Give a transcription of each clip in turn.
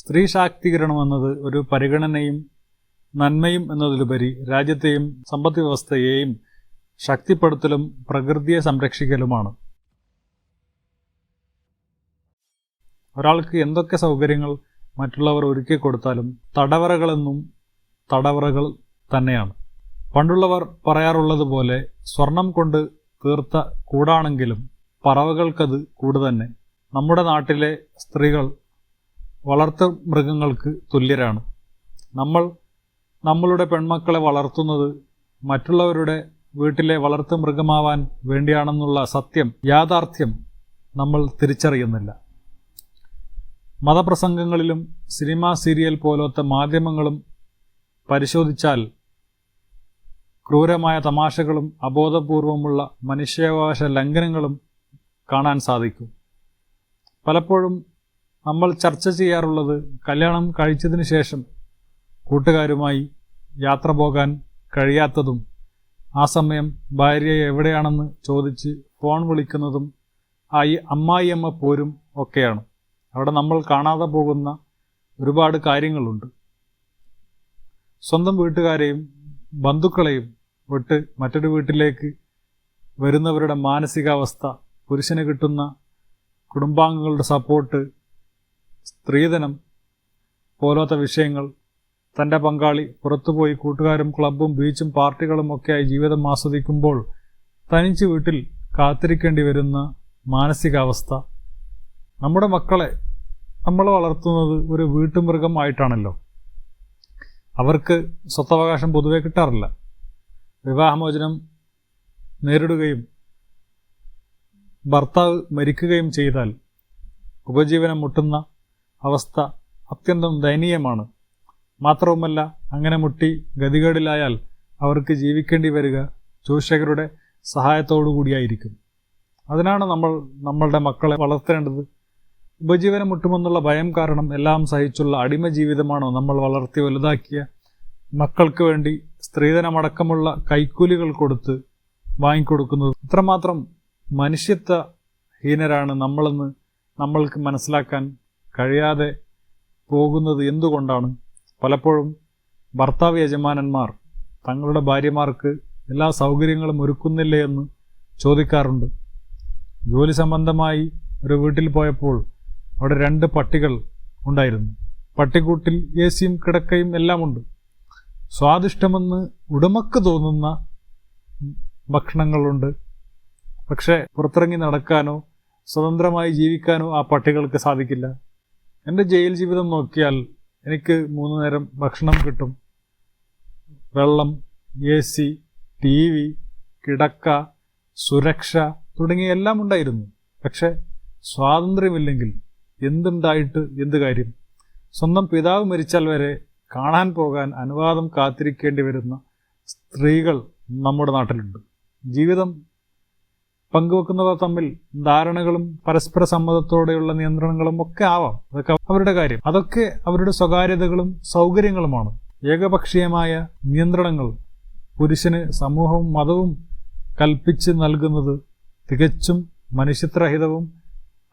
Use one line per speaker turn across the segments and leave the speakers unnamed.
സ്ത്രീ ശാക്തീകരണം എന്നത് ഒരു പരിഗണനയും നന്മയും എന്നതിലുപരി രാജ്യത്തെയും സമ്പദ് വ്യവസ്ഥയെയും ശക്തിപ്പെടുത്തലും പ്രകൃതിയെ സംരക്ഷിക്കലുമാണ്. ഒരാൾക്ക് എന്തൊക്കെ സൗകര്യങ്ങൾ മറ്റുള്ളവർ ഒരുക്കി കൊടുത്താലും തടവറകളെന്നും തടവറകൾ തന്നെയാണ്. പണ്ടുള്ളവർ പറയാറുള്ളത് പോലെ സ്വർണം കൊണ്ട് തീർത്ത കൂടാണെങ്കിലും പറവകൾക്കത് കൂടുതന്നെ നമ്മുടെ നാട്ടിലെ സ്ത്രീകൾ വളർത്തു മൃഗങ്ങൾക്ക് തുല്യരാണ്. നമ്മൾ നമ്മളുടെ പെൺമക്കളെ വളർത്തുന്നത് മറ്റുള്ളവരുടെ വീട്ടിലെ വളർത്തു മൃഗമാവാൻ വേണ്ടിയാണെന്നുള്ള സത്യം യാഥാർത്ഥ്യം നമ്മൾ തിരിച്ചറിയുന്നില്ല. മതപ്രസംഗങ്ങളിലും സിനിമാ സീരിയൽ പോലത്തെ മാധ്യമങ്ങളും പരിശോധിച്ചാൽ ക്രൂരമായ തമാശകളും അബോധപൂർവമുള്ള മനുഷ്യാവകാശ ലംഘനങ്ങളും കാണാൻ സാധിക്കും. പലപ്പോഴും നമ്മൾ ചർച്ച ചെയ്യാറുള്ളത് കല്യാണം കഴിച്ചതിന് ശേഷം കൂട്ടുകാരുമായി യാത്ര പോകാൻ കഴിയാത്തതും ആ സമയം ഭാര്യ എവിടെയാണെന്ന് ചോദിച്ച് ഫോൺ വിളിക്കുന്നതും ആയി ഈ അമ്മായിയമ്മ പോരും ഒക്കെയാണ്. അവിടെ നമ്മൾ കാണാതെ പോകുന്ന ഒരുപാട് കാര്യങ്ങളുണ്ട്. സ്വന്തം വീട്ടുകാരെയും ബന്ധുക്കളെയും വിട്ട് മറ്റൊരു വീട്ടിലേക്ക് വരുന്നവരുടെ മാനസികാവസ്ഥ പുരുഷന് കിട്ടുന്ന കുടുംബാംഗങ്ങളുടെ സപ്പോർട്ട് സ്ത്രീധനം പോലത്തെ വിഷയങ്ങൾ തന്റെ പങ്കാളി പുറത്തുപോയി കൂട്ടുകാരും ക്ലബും ബീച്ചും പാർട്ടികളും ഒക്കെയായി ജീവിതം ആസ്വദിക്കുമ്പോൾ തനിച്ച് വീട്ടിൽ കാത്തിരിക്കേണ്ടി വരുന്ന മാനസികാവസ്ഥ. നമ്മുടെ മക്കളെ നമ്മൾ വളർത്തുന്നത് ഒരു വീട്ടുമൃഗമായിട്ടാണല്ലോ. അവർക്ക് സ്വത്തവകാശം പൊതുവെ കിട്ടാറില്ല. വിവാഹമോചനം നേരിടുകയും ഭർത്താവ് മരിക്കുകയും ചെയ്താൽ ഉപജീവനം മുട്ടുന്ന അവസ്ഥ അത്യന്തം ദയനീയമാണ്. മാത്രവുമല്ല അങ്ങനെ മുട്ടി ഗതികേടിലായാൽ അവർക്ക് ജീവിക്കേണ്ടി വരിക ചൂഷകരുടെ സഹായത്തോടു കൂടിയായിരിക്കും അതിനാണ് നമ്മൾ നമ്മളുടെ മക്കളെ വളർത്തേണ്ടത്. ഉപജീവനം മുട്ടുമെന്നുള്ള ഭയം കാരണം എല്ലാം സഹിച്ചുള്ള അടിമ ജീവിതമാണോ നമ്മൾ വളർത്തി വലുതാക്കിയ മക്കൾക്ക് വേണ്ടി സ്ത്രീധനമടക്കമുള്ള കൈക്കൂലികൾ കൊടുത്ത് വാങ്ങിക്കൊടുക്കുന്നത്? ഇത്രമാത്രം മനുഷ്യത്വ ഹീനരാണ് നമ്മളെന്ന് നമ്മൾക്ക് മനസ്സിലാക്കാൻ കഴിയാതെ പോകുന്നത് എന്തുകൊണ്ടാണ്? പലപ്പോഴും ഭർത്താവ് യജമാനന്മാർ തങ്ങളുടെ ഭാര്യമാർക്ക് എല്ലാ സൗകര്യങ്ങളും ഒരുക്കുന്നില്ലേ എന്ന് ചോദിക്കാറുണ്ട്. ജോലി സംബന്ധമായി ഒരു വീട്ടിൽ പോയപ്പോൾ അവിടെ രണ്ട് പട്ടികൾ ഉണ്ടായിരുന്നു. പട്ടിക്കൂട്ടിൽ എ സിയും കിടക്കയും എല്ലാമുണ്ട്. സ്വാദിഷ്ടമെന്ന് ഉടമക്ക് തോന്നുന്ന ഭക്ഷണങ്ങളുണ്ട്. പക്ഷേ പുറത്തിറങ്ങി നടക്കാനോ സ്വതന്ത്രമായി ജീവിക്കാനോ ആ പട്ടികൾക്ക് സാധിക്കില്ല. എന്റെ ജയിൽ ജീവിതം നോക്കിയാൽ എനിക്ക് മൂന്ന് നേരം ഭക്ഷണം കിട്ടും. വെള്ളം എ സി ടി വി കിടക്ക സുരക്ഷ തുടങ്ങിയ എല്ലാം ഉണ്ടായിരുന്നു. പക്ഷെ സ്വാതന്ത്ര്യമില്ലെങ്കിൽ എന്തുണ്ടായിട്ട് എന്ത് കാര്യം? സ്വന്തം പിതാവ് മരിച്ചാൽ വരെ കാണാൻ പോകാൻ അനുവാദം കാത്തിരിക്കേണ്ടി വരുന്ന സ്ത്രീകൾ നമ്മുടെ നാട്ടിലുണ്ട്. ജീവിതം പങ്കുവെക്കുന്നവർ തമ്മിൽ ധാരണകളും പരസ്പര സമ്മതത്തോടെയുള്ള നിയന്ത്രണങ്ങളും ഒക്കെ ആവാം. അതൊക്കെ അവരുടെ കാര്യം. അതൊക്കെ അവരുടെ സ്വകാര്യതകളും സൗകര്യങ്ങളുമാണ്. ഏകപക്ഷീയമായ നിയന്ത്രണങ്ങൾ പുരുഷന് സമൂഹവും മതവും കൽപ്പിച്ച് നൽകുന്നത് തികച്ചും മനുഷ്യത്വരഹിതവും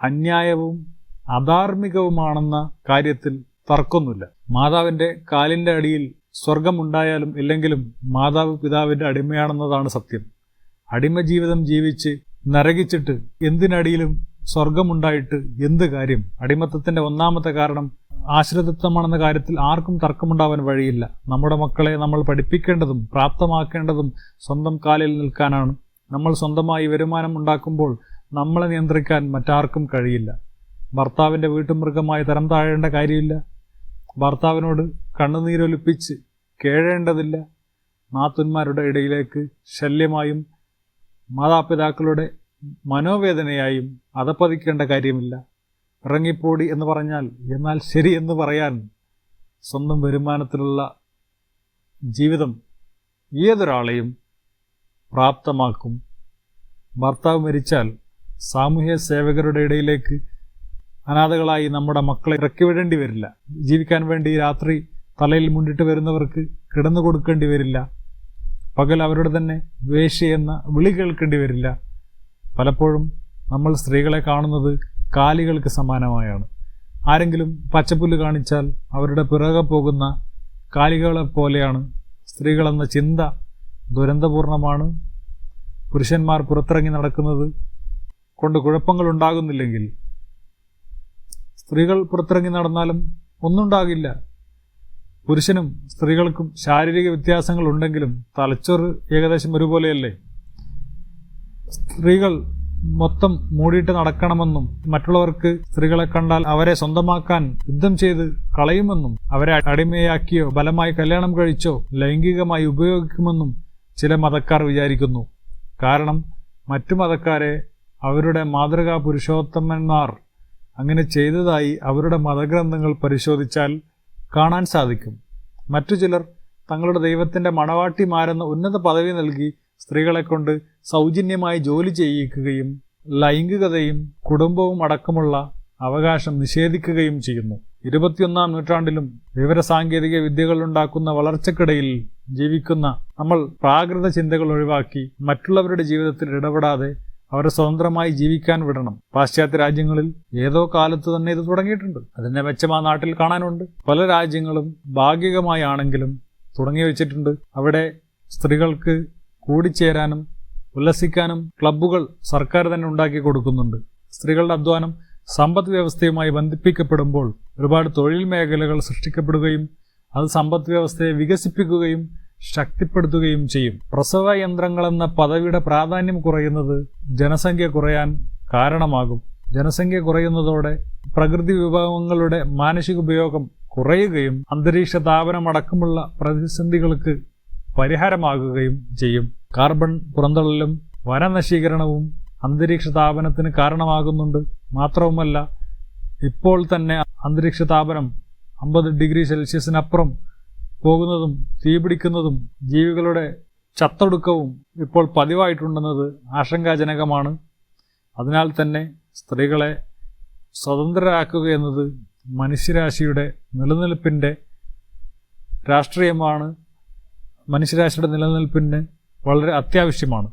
അന്യായവും അധാർമികവുമാണെന്ന കാര്യത്തിൽ തർക്കമൊന്നുമില്ല. മാതാവിന്റെ കാലിന്റെ അടിയിൽ സ്വർഗമുണ്ടായാലും ഇല്ലെങ്കിലും മാതാവ് പിതാവിന്റെ അടിമയാണെന്നതാണ് സത്യം. അടിമ ജീവിതം ജീവിച്ച് നരകിച്ചിട്ട് എന്തിനടിയിലും സ്വർഗമുണ്ടായിട്ട് എന്ത് കാര്യം? അടിമത്തത്തിന്റെ ഒന്നാമത്തെ കാരണം ആശ്രിതത്വമാണെന്ന കാര്യത്തിൽ ആർക്കും തർക്കമുണ്ടാവാൻ വഴിയില്ല. നമ്മുടെ മക്കളെ നമ്മൾ പഠിപ്പിക്കേണ്ടതും പ്രാപ്തമാക്കേണ്ടതും സ്വന്തം കാലിൽ നിൽക്കാനാണ്. നമ്മൾ സ്വന്തമായി വരുമാനം ഉണ്ടാക്കുമ്പോൾ നമ്മളെ നിയന്ത്രിക്കാൻ മറ്റാർക്കും കഴിയില്ല. ഭർത്താവിന്റെ വീട്ടുമൃഗമായി തരം താഴേണ്ട കാര്യമില്ല. ഭർത്താവിനോട് കണ്ണുനീരൊലിപ്പിച്ച് കേഴേണ്ടതില്ല. നാത്തുന്മാരുടെ ഇടയിലേക്ക് ശല്യമായും മാതാപിതാക്കളുടെ മനോവേദനയായും അതപ്പതിക്കേണ്ട കാര്യമില്ല. ഇറങ്ങിപ്പോടി എന്ന് പറഞ്ഞാൽ എന്നാൽ ശരി എന്ന് പറയാൻ സ്വന്തം വരുമാനത്തിലുള്ള ജീവിതം ഏതൊരാളെയും പ്രാപ്തമാക്കും. ഭർത്താവ് മരിച്ചാൽ സാമൂഹ്യ സേവകരുടെ ഇടയിലേക്ക് അനാഥകളായി നമ്മുടെ മക്കളെ ഇറക്കി വിടേണ്ടി വരില്ല. ജീവിക്കാൻ വേണ്ടി രാത്രി തലയിൽ മുണ്ടിട്ട് വരുന്നവർക്ക് കിടന്നു കൊടുക്കേണ്ടി വരില്ല. പകൽ അവരുടെ തന്നെ വേശ്യ എന്ന വിളി കേൾക്കേണ്ടി വരില്ല. പലപ്പോഴും നമ്മൾ സ്ത്രീകളെ കാണുന്നത് കാലികൾക്ക് സമാനമായാണ്. ആരെങ്കിലും പച്ചപ്പുല്ല് കാണിച്ചാൽ അവരുടെ പിറകെ പോകുന്ന കാലികളെ പോലെയാണ് സ്ത്രീകളെന്ന ചിന്ത ദുരന്തപൂർണമാണ്. പുരുഷന്മാർ പുറത്തിറങ്ങി നടക്കുന്നത് കൊണ്ട് കുഴപ്പങ്ങൾ ഉണ്ടാകുന്നില്ലെങ്കിൽ സ്ത്രീകൾ പുറത്തിറങ്ങി നടന്നാലും ഒന്നുണ്ടാകില്ല. പുരുഷനും സ്ത്രീകൾക്കും ശാരീരിക വ്യത്യാസങ്ങൾ ഉണ്ടെങ്കിലും തലച്ചോറ് ഏകദേശം ഒരുപോലെയല്ലേ? സ്ത്രീകൾ മൊത്തം മൂടിയിട്ട് നടക്കണമെന്നും മറ്റുള്ളവർക്ക് സ്ത്രീകളെ കണ്ടാൽ അവരെ സ്വന്തമാക്കാൻ യുദ്ധം ചെയ്ത് കളയുമെന്നും അവരെ അടിമയാക്കിയോ ബലമായി കല്യാണം കഴിച്ചോ ലൈംഗികമായി ഉപയോഗിക്കുമെന്നും ചില മതക്കാർ വിചാരിക്കുന്നു. കാരണം മറ്റു മതക്കാരെ അവരുടെ മാതൃകാ പുരുഷോത്തമന്മാർ അങ്ങനെ ചെയ്തതായി അവരുടെ മതഗ്രന്ഥങ്ങൾ പരിശോധിച്ചാൽ കാണാൻ സാധിക്കും. മറ്റു ചിലർ തങ്ങളുടെ ദൈവത്തിന്റെ മണവാട്ടിമാരെന്ന ഉന്നത പദവി നൽകി സ്ത്രീകളെ കൊണ്ട് സൗജന്യമായി ജോലി ചെയ്യിക്കുകയും ലൈംഗികതയും കുടുംബവും അടക്കമുള്ള അവകാശം നിഷേധിക്കുകയും ചെയ്യുന്നു. ഇരുപത്തിയൊന്നാം നൂറ്റാണ്ടിലും വിവരസാങ്കേതിക വിദ്യകളുണ്ടാക്കുന്ന വളർച്ചക്കിടയിൽ ജീവിക്കുന്ന നമ്മൾ പ്രാകൃത ചിന്തകൾ ഒഴിവാക്കി മറ്റുള്ളവരുടെ ജീവിതത്തിൽ ഇടപെടാതെ അവരെ സ്വതന്ത്രമായി ജീവിക്കാൻ വിടണം. പാശ്ചാത്യ രാജ്യങ്ങളിൽ ഏതോ കാലത്ത് തന്നെ ഇത് തുടങ്ങിയിട്ടുണ്ട്. അതിന്റെ മെച്ചം ആ നാട്ടിൽ കാണാനുണ്ട്. പല രാജ്യങ്ങളും ഭാഗികമായാണെങ്കിലും തുടങ്ങി വെച്ചിട്ടുണ്ട്. അവിടെ സ്ത്രീകൾക്ക് കൂടിച്ചേരാനും ഉല്ലസിക്കാനും ക്ലബ്ബുകൾ സർക്കാർ തന്നെ ഉണ്ടാക്കി കൊടുക്കുന്നുണ്ട്. സ്ത്രീകളുടെ അധ്വാനം സമ്പദ് വ്യവസ്ഥയുമായി ബന്ധിപ്പിക്കപ്പെടുമ്പോൾ ഒരുപാട് തൊഴിൽ മേഖലകൾ സൃഷ്ടിക്കപ്പെടുകയും അത് സമ്പദ് വ്യവസ്ഥയെ വികസിപ്പിക്കുകയും ശക്തിപ്പെടുത്തുകയും ചെയ്യും. പ്രസവ യന്ത്രങ്ങളെന്ന പദവിയുടെ പ്രാധാന്യം കുറയുന്നത് ജനസംഖ്യ കുറയാൻ കാരണമാകും. ജനസംഖ്യ കുറയുന്നതോടെ പ്രകൃതി വിഭവങ്ങളുടെ മാനസിക ഉപയോഗം കുറയുകയും അന്തരീക്ഷ താപനമടക്കമുള്ള പ്രതിസന്ധികൾക്ക് പരിഹാരമാകുകയും ചെയ്യും. കാർബൺ പുറന്തള്ളലും വനനശീകരണവും അന്തരീക്ഷ താപനത്തിന് കാരണമാകുന്നുണ്ട്. മാത്രവുമല്ല ഇപ്പോൾ തന്നെ അന്തരീക്ഷ താപനം അമ്പത് ഡിഗ്രി സെൽഷ്യസിനപ്പുറം പോകുന്നതും തീപിടിക്കുന്നതും ജീവികളുടെ ചത്തൊടുക്കവും ഇപ്പോൾ പതിവായിട്ടുണ്ടെന്നത് ആശങ്കാജനകമാണ്. അതിനാൽ തന്നെ സ്ത്രീകളെ സ്വതന്ത്രരാക്കുക എന്നത് മനുഷ്യരാശിയുടെ നിലനിൽപ്പിന്റെ രാഷ്ട്രീയമാണ്. മനുഷ്യരാശിയുടെ നിലനിൽപ്പിന് വളരെ അത്യാവശ്യമാണ്.